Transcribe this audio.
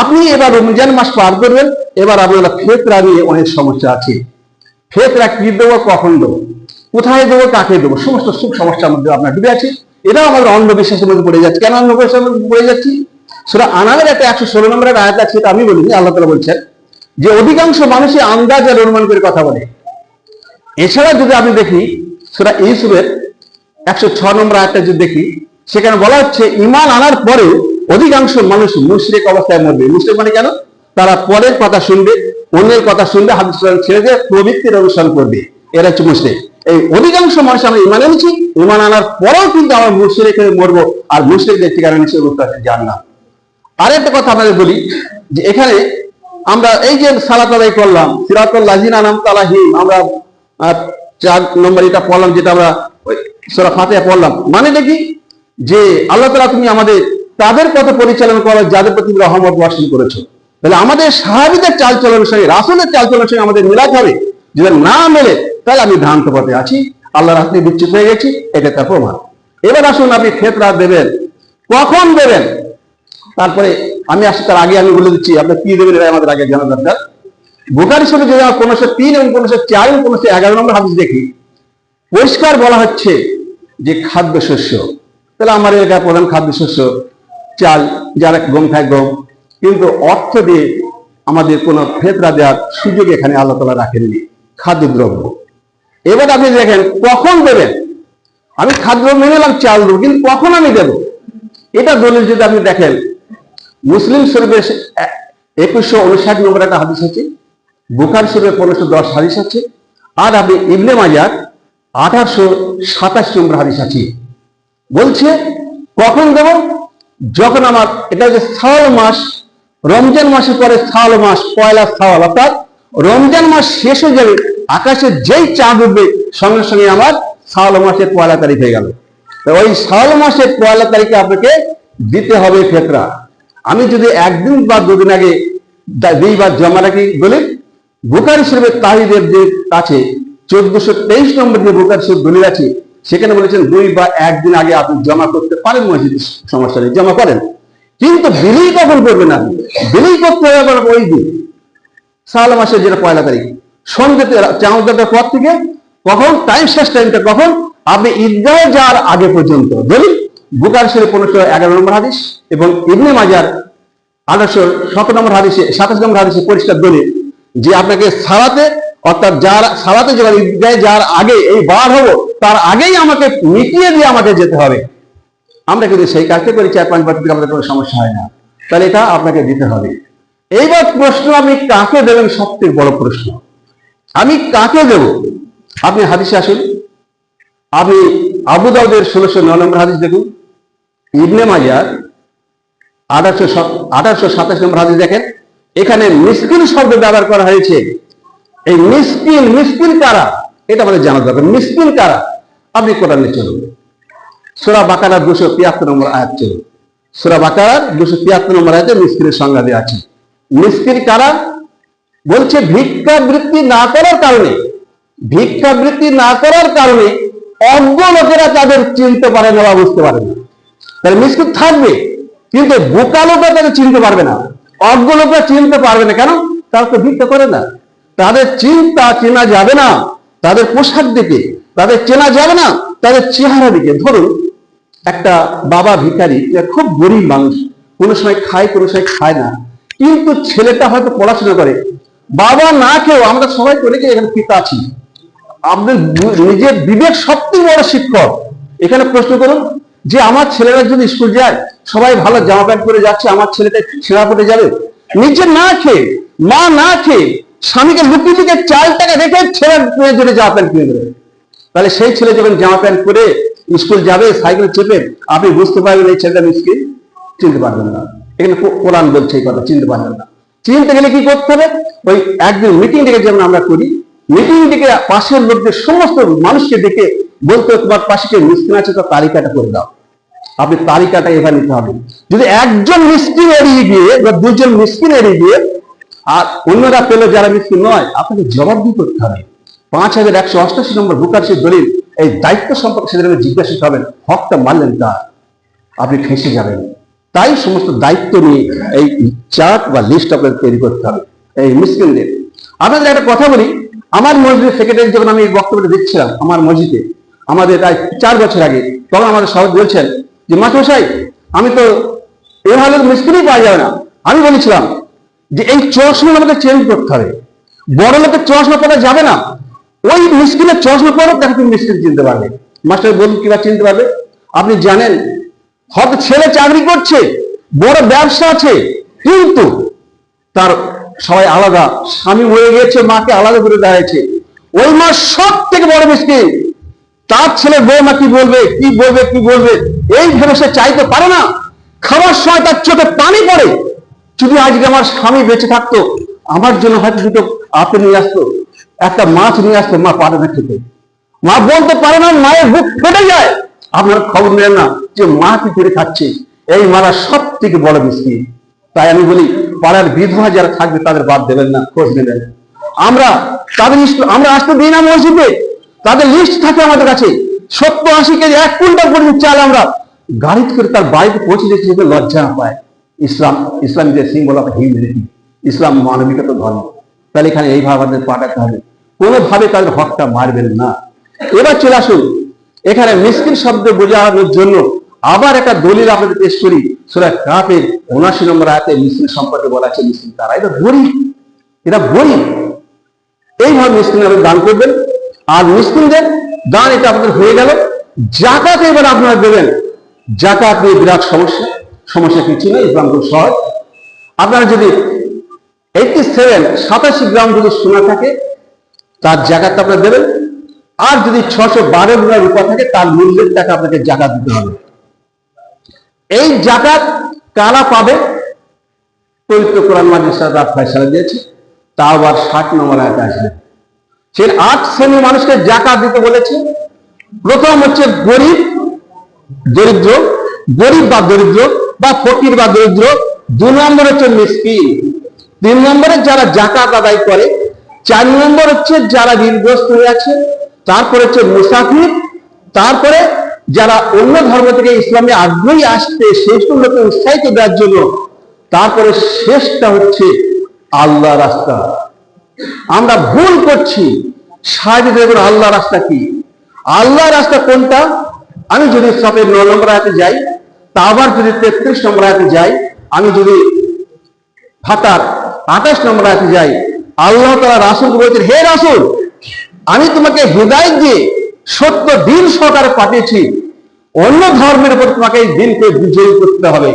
আপনি এবার রমজান মাস পার করবেন, এবার আপনার ফেতরা নিয়ে অনেক সমস্যা আছে। ফেতরা কি দেবো, কখন দেবো, কোথায় দেবো, কাকে দেবো, সমস্ত সুখ সমস্যার মধ্যে আপনার ডুবে আছে। এটাও আমাদের অন্ধবিশ্বাসের মধ্যে পড়ে যাচ্ছে। কেন অন্ধবিশ্বাসের মধ্যে পড়ে যাচ্ছি? সেটা আনামের একটা একশো ষোলো নম্বরের আয়াত আছে, এটা আমি বলিনি, আল্লাহ তালা বলছেন যে অধিকাংশ মানুষই আন্দাজ আর অনুমান করে কথা বলে। এছাড়া যদি আমি দেখি সেটা এই ইউসুফের একশো ছ নম্বর আয়াতটা যদি দেখি, সেখানে বলা হচ্ছে ইমান আনার পরেও অধিকাংশ মানুষ মুশরিক অবস্থায় মরবে মুশরিক মানে কেন? তারা পরের কথা শুনবে, অন্যের কথা শুনবে, হাদিস ছেড়ে দিয়ে প্রবৃত্তির অনুসরণ করবে। এরা হচ্ছে মুশরিক। এই অধিকাংশ মানুষ আমরা ইমান এনেছি, ইমান আনার পরেও কিন্তু আমরা মুশরিক হয়ে মরবো, আর মুশরিকদের ঠিকানা করতে আছে জান না আরেকটা কথা আপনাদের বলি, যে এখানে আমরা এই যে সালাত আদায় করলাম, সিরাতুল লাজিনা নাম তালাহিম, আমরা চার নম্বর এটা পড়লাম, যেটা আমরা সূরা ফাতিহা পড়লাম। মানে দেখি যে আল্লাহ তাআলা তুমি আমাদের তাদের পথ পরিচালনা করো যাদের প্রতি রহমত বর্ষণ করেছ। তাহলে আমাদের সাহাবিদের চাল চলনের সঙ্গে রাসুলের চাল চলনের সঙ্গে আমাদের মিলাতে হবে। যদি না মেলে, তাহলে আমি ভ্রান্ত পথে আছি। আল্লাহ রাস্তে বিচ্যুত হয়ে গেছি, এটা তার প্রমাণ। এবার আসুন আপনি ফেতরা দেবেন। কখন দেবেন? তারপরে আমি আসি, তার আগে আমি বলে দিচ্ছি, আপনি কি দেবেন এটা আমাদের আগে জানা দরকার। বুকারি শরীফে যদি আমরা পনেরোশো তিন এবং পনেরোশো চার এবং পনেরোশো এগারো নম্বর হাদিস দেখি। পরিষ্কার বলা হচ্ছে যে খাদ্য শস্য তাহলে আমার এলাকার প্রধান খাদ্য শস্য চাল, যারা গম খায় গম। কিন্তু অর্থ দিয়ে আমাদের কোনো ফেতরা দেওয়ার সুযোগ এখানে আল্লাহ তালা রাখেননি, খাদ্যদ্রব্য। এবার আপনি দেখেন, কখন দেবেন? আমি খাদ্য মেনে নিলাম, চাল দেবো, কিন্তু কখন আমি দেবো? এটা দলিল যদি আপনি দেখেন, মুসলিম শরীফের একুশশো উনষাট নম্বর একটা হাদিস আছে, বুখার শরীফের পনেরোশো দশ হাদিস আছে, আর আপনি ইবনে মাজার আঠারোশো সাতাশ নম্বর হাদিস আছে। বলছে, কখন দেব? যখন আমার, এটা হচ্ছে সাওয়াল মাস, রমজান মাসের পরে সাওয়াল মাস, পয়লা সাওয়াল অর্থাৎ রমজান মাস শেষ হয়ে যাবে, আকাশে যেই চাঁদ উঠবে, সঙ্গে সঙ্গে আমার সাওয়াল মাসের পয়লা তারিখ হয়ে গেল। ওই সাওয়াল মাসের পয়লা তারিখে আপনাকে দিতে হবে ফেতরা। আমি যদি একদিন বা দুদিন আগে দিই বা জমা রাখি বলি বুকারি শরীফের তাহিদের যে কাছে, চোদ্দশো তেইশ নম্বর যে বুকারি শরীফ দলিল আছে সেখানে বলেছেন, দুই বা একদিন আগে আপনি জমা করতে পারেন মসজিদ সমস্যা নেই জমা করেন। কিন্তু বিলি কখন করবেন আপনি? বিলি করতে হবে আপনার ওই দিন। সাল মাসের যেটা পয়লা তারিখ। সন্ধ্যেতে চাঁদাটার পর থেকে কখন? টাইম শেষ টাইমটা কখন? আপনি ঈদগাহে যাওয়ার আগে পর্যন্ত। দলিল বুকার শরীফ পনেরোশো এগারো নম্বর হাদিস এবং ইবনে মাজার আঠারোশো সতেরো নম্বর হাদিসে, সাতাশ নম্বর হাদিসে পরিষ্কার দলিল যে আপনাকে সারাতে অর্থাৎ যার সারাতে যাওয়ার ঈদগাহে যাওয়ার আগে এই বার হব, তার আগেই আমাকে মিটিয়ে দিয়ে আমাকে যেতে হবে। আমরা কিন্তু সেই কাজটা করি, চার পাঁচ বার আমাদের কোনো সমস্যা হয় না। তাহলে এটা আপনাকে দিতে হবে। এইবার প্রশ্ন আপনি কাকে দেবেন সবথেকে বড় প্রশ্ন? আমি কাকে দেব? আপনি হাদিসে আসুন। আপনি আবু দাউদের ষোলোশো নয় নম্বর হাদিস দেখুন। ইবনে মাজার আঠারোশো আঠারোশো সাতাশ নম্বর হাদিস দেখেন। এখানে মিসকিন শব্দ ব্যবহার করা হয়েছে। এই মিসকিন মিসকিন কারা? এটা আমাদের জানা দরকার। মিসকিন কারা? আপনি কোরআনে চলুন। সুরা বাকারার দুশো তিয়াত্তর নম্বর আয়াত চলুন। সুরা বাকারার দুশো তিয়াত্তর নম্বর আয়াতে মিসকিনের সংজ্ঞা দেওয়া আছে। মিসকিন কারা? বলছে, ভিক্ষাবৃত্তি না করার কারণে, ভিক্ষাবৃত্তি না করার কারণে অজ্ঞ লোকেরা তাদের চিনতে পারে না বা বুঝতে পারে না। তাহলে মিসকিন থাকবে, কিন্তু বোকা লোকরা তাদের চিনতে পারবে না। অজ্ঞ লোকরা চিনতে পারবে না। কেন? তারা তো ভিক্ষা করে না। তাদের চিন্তা চেনা যাবে না, তাদের পোশাক দিকে, তাদের চেনা যাবে না, তাদের চেহারা দিকে। ধরুন, একটা বাবা ভিখারি খুব গরিব মানুষ, কোনো সময় খায়, কোনো সময় খায় না। কিন্তু ছেলেটা হয়তো পড়াশোনা করে। বাবা না খেয়েও আমরা সবাই করে এখানে পিতা আছি। আপনার বু- নিজের বিবেক সবথেকে বড় শিক্ষক। এখানে প্রশ্ন করুন, যে আমার ছেলেরা যদি স্কুল যায়, সবাই ভালো জামা প্যান্ট পরে যাচ্ছে, আমার ছেলেটা ছেঁড়া পড়ে যাবে? নিজে না খেয়ে, মা না খেয়ে স্বামীকে লুকিয়ে লুকিয়ে চাল টাকা রেখে ছেলের জন্য জামা প্যান্ট কিনে দেবে। তাহলে সেই ছেলে যখন জামা প্যান্ট পরে স্কুল যাবে, সাইকেল চেপে, আপনি বুঝতে পারবেন এই ছেলেটা মিসকিন চিনতে পারবেন না। এখানে কোরআন বলছে এই কথা, চিনতে পারবেন না। চিনতে গেলে কি করতে হবে? ওই একদিন মিটিং ডেকে যেমন আমরা করি মিটিং ডেকে পাশের লোকদের সমস্ত মানুষকে ডেকে বলতে তোমার পাশে কে মিসকিন আছে, তার তালিকাটা করে দাও। আপনি তালিকাটা এবার নিতে হবে। যদি একজন মিসকিন এড়িয়ে গিয়ে বা দুজন মিসকিন এড়িয়ে গিয়ে আর অন্যরা পেলে যারা মিসকিন নয়, আপনাকে জবাবদি করতে হবে। পাঁচ হাজার একশো অষ্টাশি নম্বর বুকার সেই দলিল, এই দায়িত্ব সম্পর্কে সেদিন জিজ্ঞাসা হবেন হকটা মানলেন তার আপনি ফেঁসে যাবেন। তাই সমস্ত দায়িত্ব নিয়ে এই চার্ট বা লিস্ট আপনাদের তৈরি করতে হবে, এই মিসকিনদের। আপনাদের একটা কথা বলি, আমার মসজিদের সেক্রেটারি যখন আমি বক্তব্যটা দিচ্ছিলাম আমার মসজিদে, আমাদের প্রায় চার বছর আগে, তখন আমাদের সবাই বলছেন যে, মাস্টারমশাই, আমি তো এভাবে মিস্ত্রি পাওয়া যাবে না। আমি বলেছিলাম যে এই চশমা আমাদের চেঞ্জ করতে হবে। বড় লোকের চশমা পরা যাবে না। ওই মিস্ত্রির চশমা পরো তাকে তুমি মিস্ত্রি চিনতে পারবে। মাস্টার বলুন কীভাবে চিনতে পারবে? আপনি জানেন, হয়তো ছেলে চাকরি করছে, বড় ব্যবসা আছে, কিন্তু তার সবাই আলাদা। স্বামী মরে গিয়েছে, মাকে আলাদা করে দাঁড়িয়েছে। ওই মা সব থেকে বড় মিসকিন তার ছেলে বৌমা কি বলবে কি বলবে কি বলবে? এই ভেবে সে চাইতে পারে না। খাবার সময় তার চোখে পানি পড়ে। যদি আজকে আমার স্বামী বেঁচে থাকতো, আমার জন্য হয়তো দুটো আপেল নিয়ে আসতো, একটা মাছ নিয়ে আসতো, মা পারে না খেতে। মা বলতে পারে না, মায়ের বুক ফেটে যায়। আপনারা খবর নেন না যে মা কি করে খাচ্ছে। এই মারা সব থেকে বড় মিষ্টি তাই আমি বলি, পাড়ার বিধবা যারা থাকবে তাদের বাদ দেবেন না, খোঁজ নেবেন। আমরা তাদের আমরা আসতে দিই না মসজিদে। তাদের লিস্ট থাকে আমাদের কাছে। সত্তর আশি কেজি, এক কুইন্টাল পর্যন্ত চাল আমরা গাড়ি করে তার বাড়িতে পৌঁছে দিয়েছি লজ্জা পায়। ইসলাম ইসলাম যে সিম্বল অফ হিউম্যানিটি ইসলাম মানবিকতা ধর্ম। তাহলে এখানে এইভাবে আমাদের পাঠাতে হবে। কোনোভাবে তাদের হকটা মারবেন না। এবার চলে আসুন। এখানে মিসকিন শব্দ বোঝানোর জন্য আবার একটা দলিল আপনাদের পেশ করি। সুরা কাপের উনাশি নম্বর আয়াতে মিসকিন সম্পর্কে বলা আছে, মিসকিন তারা। এটা গরিব। এটা গরিব। এইভাবে মিসকিন আপনি দান করবেন। আর মিসকিনদের দান এটা আপনাদের হয়ে গেল। জাকাত এবার আপনারা দেবেন। জাকাত নিয়ে বিরাট সমস্যা। সমস্যা কিছু নেই ইসলাম খুব সহজ আপনারা যদি এইটি সেভেন সাতাশি গ্রাম যদি সোনা থাকে, তার জাকাত আপনারা দেবেন। আর যদি ছশো বারো গ্রাম রূপা থাকে, তার মূল্যের টাকা আপনাকে জাকাত দিতে হবে। এই জাকাত কারা পাবে? পবিত্র কোরআন তার ফয়সালা দিয়েছে। তা আবার ষাট নম্বর আয়াতে আসবে। সে আট শ্রেণি মানুষকে জাকাত দিতে বলেছে। প্রথম হচ্ছে গরিব, দরিদ্র। গরিব বা দরিদ্র বা ফকির বা দরিদ্র, দু নম্বর হচ্ছে মিসকিন। তিন নম্বরে যারা জাকাত আদায় করে, চার নম্বর হচ্ছে যারা ঋণগ্রস্ত হয়ে আছে, তারপরে হচ্ছে মুসাফির, তারপরে যারা অন্য ধর্ম থেকে ইসলামে আগ্রহী আসতে সেই লোকে উৎসাহিত দেওয়ার জন্য, তারপরে শেষটা হচ্ছে আল্লাহ রাস্তা। আমরা ভুল করছি, সাহায্য আল্লাহ রাস্তা কি? আল্লাহ রাস্তা কোনটা? আমি যদি সবের ন নম্বর হাতে যাই তা আবার যদি তেত্রিশ নম্বর আয়াতে যাই, আমি যদি ফাতার আঠাশ নম্বর আয়াতে যাই, আল্লাহ তারা রাসুল বলছেন, হে রাসুল, আমি তোমাকে হৃদয় দিয়ে সত্য দিন সরকার পাঠিয়েছি। অন্য ধর্মের উপর তোমাকে এই দিনকে বিজয়ী করতে হবে।